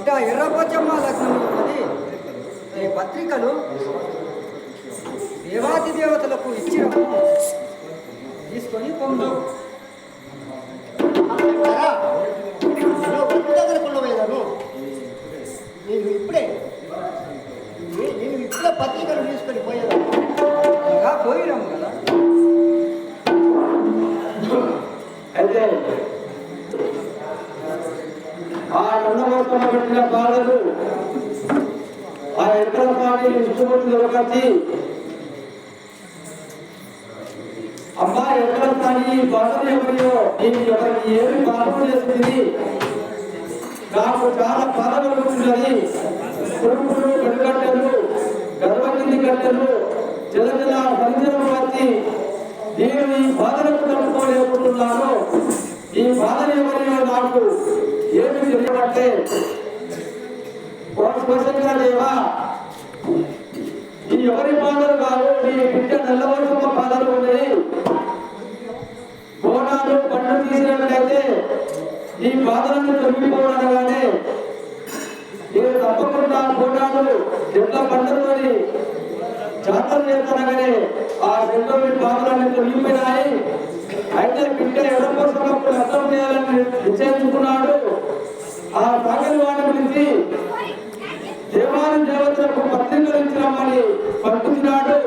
బిడ్డ ఎర్రపోచమ్మ లగ్నంలో ఉన్నది. ఈ పత్రికలు దేవాది దేవతలకు ఇచ్చిన తీసుకొని పొందు. నేను ఇప్పుడే నేను ఇప్పుడే పత్రికలు తీసుకొని పోయాను ఇంకా పోయినాము కదా అయితే ఆ రంగమోత్సవం పెట్టిన బాధలు ఆ ఎక్కడ స్వామి విష్ణుమూర్తి ఒకటి అమ్మా ఎక్కడ స్వామి ఈ బాధలు ఎవరియో? నేను ఎవరికి ఏమి పాపం చేస్తుంది నాకు చాలా బాధ కలుగుతున్నది. కురుకులు గడిగట్టెలు గర్వకింది గట్టెలు జల జల సంచరం వచ్చి నేను ఈ బాధలకు తట్టుకోలేకుంటున్నాను ఈ బాధలు ఎవరియో నాకు తెలియబట్టే ఒక స్పష్టంగా లేవా? ఈ ఎవరి పాదలు కాదు నీ బిడ్డ నల్లవరసమ్మ పాదలు ఉన్నాయి బోనాలు పండు తీసినట్లయితే నీ పాదలను తొమ్మిపోవడగానే నేను తప్పకుండా బోనాలు ఎట్ల పండుతోని జాతర చేస్తానగానే ఆ సెంట్రల్ బాధలన్నీ తొమ్మిపోయినాయి అయితే బిడ్డ ఎవరి కోసం అర్థం చేయాలని నిశ్చయించుకున్నాడు. దేవతలకు పత్రికలు ఇచ్చినామని పంపుతున్నాడు